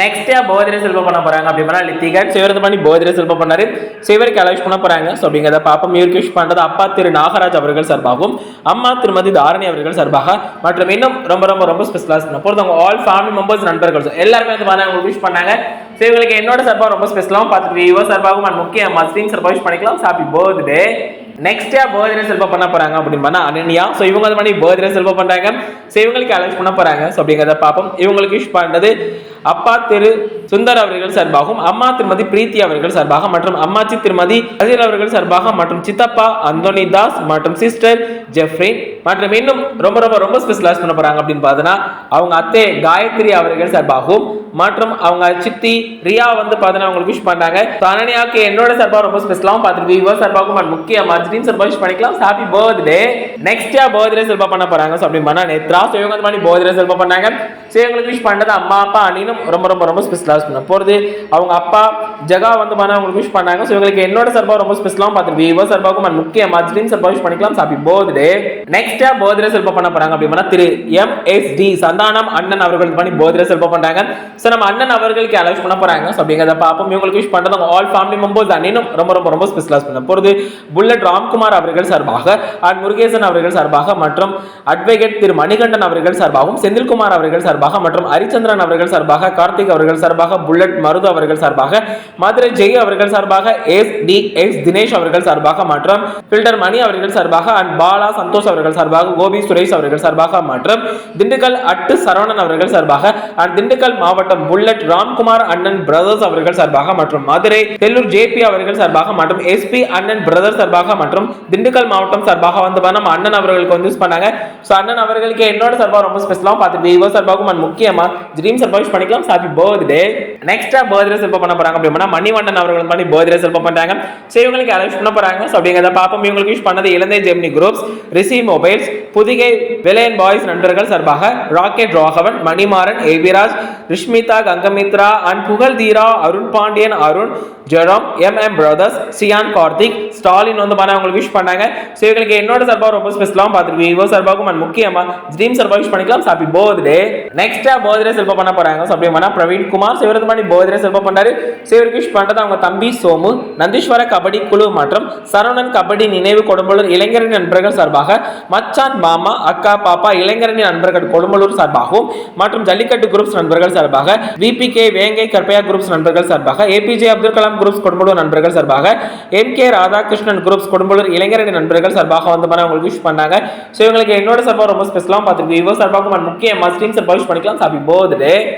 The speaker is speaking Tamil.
நெக்ஸ்ட் போதிரை செல்வம் பண்ண போறாங்க அப்படின்னா லித்திகர் சிவரது பண்ணி போதிரை செல்வம் பண்ணாரு. சிவருக்கு அலோஷ் பண்ண போறாங்க. ஸோ அப்படிங்கிறத பாப்பம் இவருக்கு பண்ணுறது அப்பா திரு நாகராஜ் அவர்கள் சார்பாகவும் அம்மா திருமதி தாரணி அவர்கள் சார்பாக. மற்றும் இன்னும் ரொம்ப ரொம்ப ரொம்ப ஸ்பெஷலாக பொறுத்தவங்க ஆல் ஃபேமிலி மெம்பர்ஸ் நண்பர்கள். எல்லாருமே வந்து பாருங்க உங்களுக்கு விஷ் பண்ணாங்க. ஸோ இவங்களுக்கு என்னோட சார்பாக ரொம்ப ஸ்பெஷலாகவும் பார்த்துட்டு யுவ சார்பாகவும் அண்ட் முக்கிய ஸ்ரீன் சார்பாக விஷ் பண்ணிக்கலாம். ஹாப்பி பர்த்டே நெக்ஸ்டா பர்த்டே செல்வம் பண்ண போறாங்க அப்படின்னு பண்ணா அனன்யா. ஸோ இவங்க வந்து பண்ணி பர்த்டே செல்வம் பண்றாங்க. ஸோ இவங்களுக்கு அலோஷ் பண்ண போறாங்க. ஸோ அப்படிங்கிறத பார்ப்போம். இவங்களுக்கு விஷ் பண்ணுறது அப்பா திரு சுந்தர் அவர்கள் சார்பாகவும் அம்மா திருமதி பிரீத்தி அவர்கள் சார்பாக மற்றும் அம்மாச்சி திருமதி அஜில் அவர்கள் சார்பாக மற்றும் சித்தப்பா அந்தோனி தாஸ் மற்றும் சிஸ்டர் ஜெஃப்ரின். மற்றும் இன்னும் ரொம்ப ரொம்ப ரொம்ப ஸ்பெஷலாஸ் பண்ண போறாங்க அப்படின்னு பார்த்தோன்னா அவங்க அத்தை காயத்ரி அவர்கள் சார்பாகவும் மற்றும் அவங்க சித்தி ரியா வந்து பார்த்தீங்கன்னா அவங்களுக்கு விஷ் பண்ணாங்க So, என்னோட சார்பாக ரொம்ப ஸ்பெஷலாகவும் பார்த்துட்டு விவோ சார்பாகவும் and முக்கிய மஜ்ரீன் சார்பாக விஷ் பண்ணிக்கலாம். Happy birthday next year birthday செல்பா பண்ண போறாங்க. ஸோ அப்படின்னு பண்ணா நேத்ரா ஸோ இவங்க வந்து மாதிரி பர்த்டே சார்பாக பண்ணாங்க. ஸோ இவங்களுக்கு விஷ் பண்ணது அம்மா அப்பா அண்ணினும் ரொம்ப ரொம்ப ரொம்ப ஸ்பெஷலாக பண்ண போகிறது அவங்க அப்பா ஜகா வந்து பண்ண அவங்களுக்கு விஷ் பண்ணாங்க. ஸோ இவங்களுக்கு என்னோட சார்பாக ரொம்ப ஸ்பெஷலாகவும் பார்த்துட்டு விவோ சார்பாகவும் and முக்கிய மஜ்ரீன் சார்பாக விஷ் பண்ணிக்கலாம். ஹாப்பி பர்த்டே நெக்ஸ்ட் நெக்ஸ்டா போதிர செல்பா பண்ண போறாங்க அப்படின்னா திரு எம் எஸ் டி சந்தானம் அண்ணன் அவர்கள் பண்ணி போதிர செல்பா பண்றாங்க. ஸோ நம்ம அண்ணன் அவர்களுக்கு அலோஸ் பண்ண போறாங்க. ஸோ அப்படிங்கிறத பார்ப்போம். இவங்களுக்கு விஷ் பண்றது ஆல் ஃபேமிலி மெம்பர்ஸ் அண்ணனும் ரொம்ப ரொம்ப ரொம்ப ஸ்பெஷலாஸ் பண்ண போகிறது புல்லட் ராம்குமார் அவர்கள் சார்பாக அண்ட் முருகேசன் அவர்கள் சார்பாக மற்றும் அட்வொகேட் திரு மணிகண்டன் அவர்கள் சார்பாகவும் செந்தில்குமார் அவர்கள் சார்பாக மற்றும் ஹரிச்சந்திரன் அவர்கள் சார்பாக கார்த்திக் அவர்கள் சார்பாக புல்லட் மருது அவர்கள் சார்பாக மதுரை ஜெய் அவர்கள் சார்பாக எஸ் டி எஸ் தினேஷ் அவர்கள் சார்பாக மற்றும் ஃபில்டர் மணி அவர்கள் சார்பாக அண்ட் பாலா சந்தோஷ் அவர்கள் சார்பாக கோபி சுரேஷ் அவர்கள் சார்பாக மற்றும் திண்டுக்கல் அட்டு சரவணன் அவர்கள் சார்பாக அண்ட் திண்டுக்கல் மாவட்டம் புல்லட் ராம்குமார் அண்ணன் பிரதர்ஸ் அவர்கள் சார்பாக மற்றும் மதுரை செல்லூர் ஜேபி அவர்கள் சார்பாக மற்றும் எஸ்பி அண்ணன் பிரதர் சார்பாக மற்றும் திண்டுக்கல் மாவட்டம் சார்பாக வந்து நம்ம அண்ணன் அவர்களுக்கு வந்து யூஸ் பண்ணாங்க. ஸோ அண்ணன் அவர்களுக்கு என்னோட சார்பாக ரொம்ப ஸ்பெஷலாகவும் பார்த்துட்டு விவோ சார்பாகவும் and முக்கியமா ட்ரீம் சார்பாக யூஸ் பண்ணிக்கலாம். ஹாப்பி பர்த்டே நெக்ஸ்டா பர்த்டே செல்ப பண்ண போறாங்க அப்படின்னா மணிவண்ணன் அவர்கள் பண்ணி பர்த்டே செல்ப பண்றாங்க ஸோ இவங்களுக்கு அரேஞ்ச் பண்ண போறாங்க. ஸோ அப்படிங்கிறத பார்ப்போம். இவங்களுக்கு யூஸ் பண்ணது இலந்தை ஜெமினி குரூப்ஸ் ரிசி மொபைல்ஸ் புதிகை விலையன் பாய்ஸ் நண்பர்கள் சார்பாக rocket Raghavan Manimaran Aviraj Rishmitha Gangamitra and Pugazh Theera Arun Pandian Arun Jerome M M brothers Chiyaan Karthik Stalin வந்து பண்ண அவங்களுக்கு விஷ் பண்ணாங்க. ஸோ இவங்களுக்கு என்னோட சார்பாக ரொம்ப ஸ்பெஷலாகவும் பார்த்துருக்கீங்க இவ்வளோ சார்பாகவும் அண்ட் முக்கியமா ட்ரீம் சார்பாக விஷ் பண்ணிக்கலாம். சாப்பி பர்த்டே நெக்ஸ்டா பர்த்டே செல்ப பண்ண போகிறாங்க ஸோ அப்படி பண்ணா பிரவீன் குமார். சிவரது பண்ணி பர்த்டே செல்ப பண்ணாரு. ஸோ இவருக்கு விஷ் பண்ணுறது அவங்க தம்பி சோமு நந்தீஸ்வர கபடி குழு மற்றும் சரவணன் கபடி நினைவு கொடும்பலூர் இளைஞரணி நண்பர்கள் சார்பாக மச்சான் மாமா அக்கா பாப்பா இளைஞரணி நண்பர்கள் கொடும்பலூர் சார்பாகவும் மற்றும் ஜல்லிக்கட்டு குரூப்ஸ் நண்பர்கள் சார்பாக விபிகே வேங்கை கற்பையா குரூப்ஸ் நண்பர்கள் சார்பாக ஏபிஜே அப்துல் கலாம் குரூப்ஸ் கொடும்பலூர் நண்பர்கள் சார்பாக M K Radhakrishnan groups Kodumbalur இளைஞரணி நண்பர்கள் சார்பாக வந்து பண்ண உங்களுக்கு விஷ் பண்ணாங்க. ஸோ இவங்களுக்கு என்னோட சார்பாக ரொம்ப ஸ்பெஷலாக பார்த்துருக்கு இவ்வளோ சார்பாக முக்கிய மஸ்லிம் சார்பாக விஷ் பண்ணிக்கலாம். சாப்பி பர்த்டே